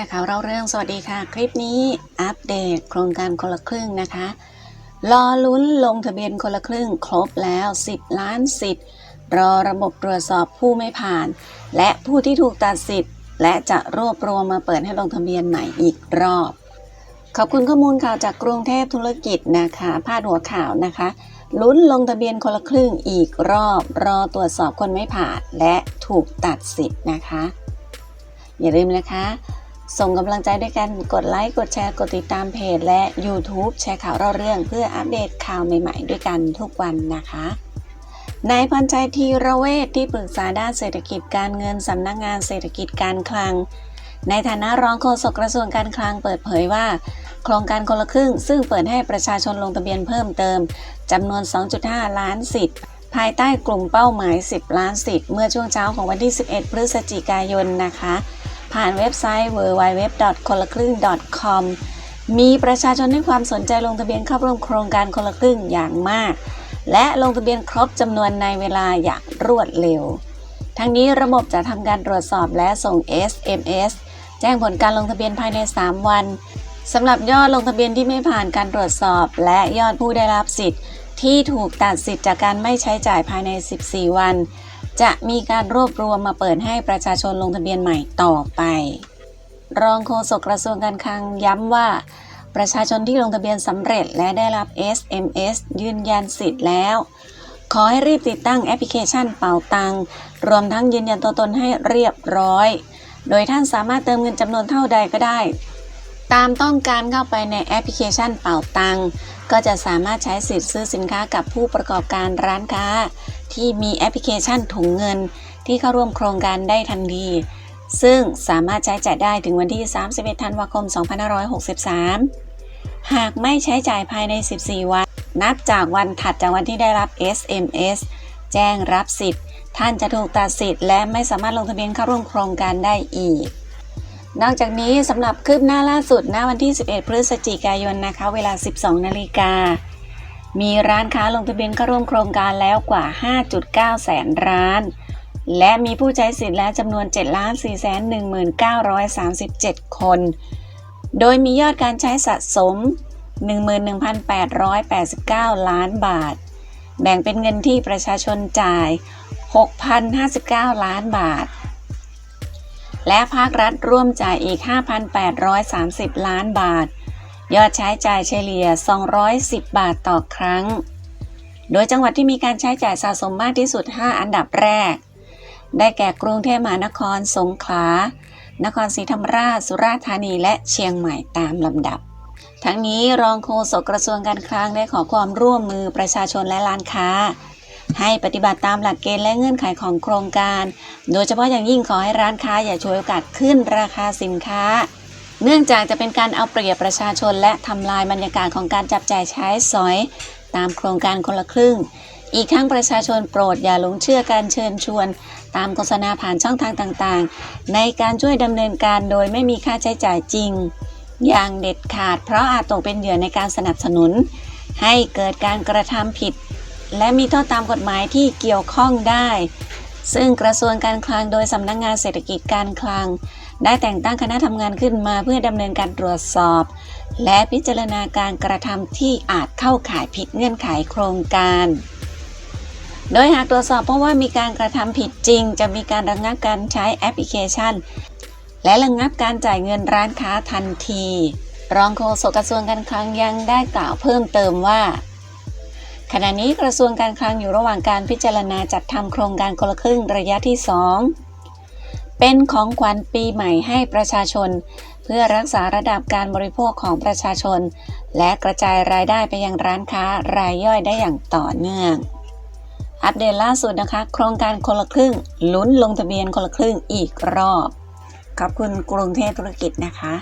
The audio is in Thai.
ร์ข่าวเราเรื่องสวัสดีค่ะ คลิปนี้อัปเดตโครงการคนละครึ่งนะคะ รอลุ้นลงทะเบียนคนละครึ่งครบแล้ว 10 ล้านสิทธิ์รอระบบตรวจสอบผู้ไม่ผ่าน และผู้ที่ถูกตัดสิทธิ์ และจะรวบรวมมาเปิดให้ลงทะเบียนใหม่อีกรอบ ขอบคุณข้อมูลข่าวจากกรุงเทพธุรกิจนะคะพาดหัวข่าวนะคะลุ้นลงทะเบียนคนละครึ่งอีกรอบ รอตรวจสอบคนไม่ผ่าน และถูกตัดสิทธิ์นะคะ อย่าลืมนะคะ ส่งกำลังใจด้วยกันกดไลค์ กดแชร์ กดติดตามเพจ และ YouTube แชร์ข่าวเราเรื่องเพื่ออัปเดตข่าวใหม่ๆ ด้วยกันทุกวันนะคะนายพันชัยธีระเวทที่ปรึกษาด้านเศรษฐกิจการเงินสำนักงานเศรษฐกิจการคลัง ในฐานะรองโฆษกกระทรวงการคลังเปิดเผยว่า โครงการคนละครึ่ง ซึ่งเปิดให้ประชาชนลงทะเบียนเพิ่มเติมจำนวน 2.5 ล้านสิทธิ์ ภายใต้กลุ่มเป้าหมาย 10 ล้านสิทธิ์ เมื่อช่วงเช้าของวันที่ 11 พฤศจิกายนนะคะ ผ่านเว็บไซต์ www. คนละครึ่ง .com มีประชาชนให้ความสนใจลงทะเบียนเข้าร่วมโครงการคนละครึ่งอย่างมาก และลงทะเบียนครบจำนวนในเวลาอย่างรวดเร็ว ทั้งนี้ระบบจะทำการตรวจสอบและส่ง SMS แจ้งผลการลงทะเบียนภายใน 3 วันสำหรับยอดลงทะเบียนที่ไม่ผ่านการตรวจสอบ และยอดผู้ได้รับสิทธิ์ ที่ถูกตัดสิทธิ์จากการไม่ใช้จ่ายภายใน 14 วัน จะมีการรวบรวมมาเปิดให้ประชาชนลงทะเบียนใหม่ต่อไป รองโฆษกกระทรวงการคลังย้ำว่า ประชาชนที่ลงทะเบียนสำเร็จและได้รับ SMS ยืนยันสิทธิ์แล้ว ขอให้รีบติดตั้งแอปพลิเคชันเป่าตัง รวมทั้งยืนยันตัวตนให้เรียบร้อย โดยท่านสามารถเติมเงินจำนวนเท่าใดก็ได้ ตามต้องการเข้าไปในแอปพลิเคชันเป่าตังก็จะสามารถใช้สิทธิ์ซื้อสินค้ากับผู้ประกอบการร้านค้า ที่มีแอปพลิเคชันถุงเงิน ที่เข้าร่วมโครงการได้ทันที ซึ่งสามารถใช้จ่ายได้ถึงวันที่ 31 ธันวาคม 2563 หากไม่ใช้จ่ายภายใน 14 วัน นับจากวันถัดจากวันที่ได้รับ SMS แจ้งรับสิทธิ์ ท่านจะถูกตัดสิทธิ์และไม่สามารถลงทะเบียนเข้าร่วมโครงการได้อีก นอกจากนี้สำหรับคืบหน้าล่าสุดณวันที่ 11 พฤศจิกายนนะคะ เวลา 12 นาฬิกา มีร้านค้าลงทะเบียนเข้าร่วมโครงการแล้วกว่า 5.9 แสนร้าน และมีผู้ใช้สิทธิ์แล้วจำนวน 7 4 1 9 3 7 คน โดยมียอดการใช้สะสม 11,889 ล้านบาท แบ่งเป็นเงินที่ประชาชนจ่าย 6,059 ล้านบาท และภาครัฐร่วมจ่ายอีก 5,830 ล้านบาท ยอดใช้จ่ายเฉลี่ย 210 บาทต่อครั้ง โดยจังหวัดที่มีการใช้จ่ายสะสมมากที่สุด 5 อันดับแรก ได้แก่กรุงเทพมหานคร สงขลา นครศรีธรรมราช สุราษฎร์ธานี และเชียงใหม่ตามลำดับ ทั้งนี้รองโฆษกกระทรวงการคลังได้ขอความร่วมมือประชาชนและร้านค้า ให้ปฏิบัติตามหลักเกณฑ์และเงื่อนไขของโครงการ โดยเฉพาะอย่างยิ่งขอให้ร้านค้าอย่าฉวยโอกาสขึ้นราคาสินค้า เนื่องจากจะเป็นการเอาเปรียบประชาชน และทำลายบรรยากาศของการจับจ่ายใช้สอย ตามโครงการคนละครึ่ง อีกทั้งประชาชนโปรดอย่าหลงเชื่อการเชิญชวน ตามโฆษณาผ่านช่องทางต่างๆ ในการช่วยดำเนินการโดยไม่มีค่าใช้จ่ายจริง อย่างเด็ดขาด เพราะอาจตกเป็นเหยื่อในการสนับสนุน ให้เกิดการกระทำผิด และมีโทษตามกฎหมายที่เกี่ยวข้องได้ ซึ่งกระทรวงการคลังโดยสำนักงานเศรษฐกิจการคลัง ได้แต่งตั้งคณะทำงานขึ้นมาเพื่อดำเนินการตรวจสอบ และพิจารณาการกระทำที่อาจเข้าข่ายผิดเงื่อนไขโครงการ โดยหากตรวจสอบเพราะว่ามีการกระทำผิดจริง จะมีการระงับการใช้แอปพลิเคชัน และระงับการจ่ายเงินร้านค้าทันที รองโฆษกกระทรวงการคลังยังได้กล่าวเพิ่มเติมว่า ขณะนี้กระทรวงการคลังอยู่ระหว่างการพิจารณาจัดทำโครงการคนละครึ่งระยะที่ 2 เป็นของขวัญปีใหม่ให้ประชาชน เพื่อรักษาระดับการบริโภคของประชาชน และกระจายรายได้ไปยังร้านค้ารายย่อยได้อย่างต่อเนื่อง อัปเดตล่าสุดนะคะ โครงการคนละครึ่งลุ้นลงทะเบียนคนละครึ่งอีกรอบ ขอบคุณกรุงเทพธุรกิจนะคะ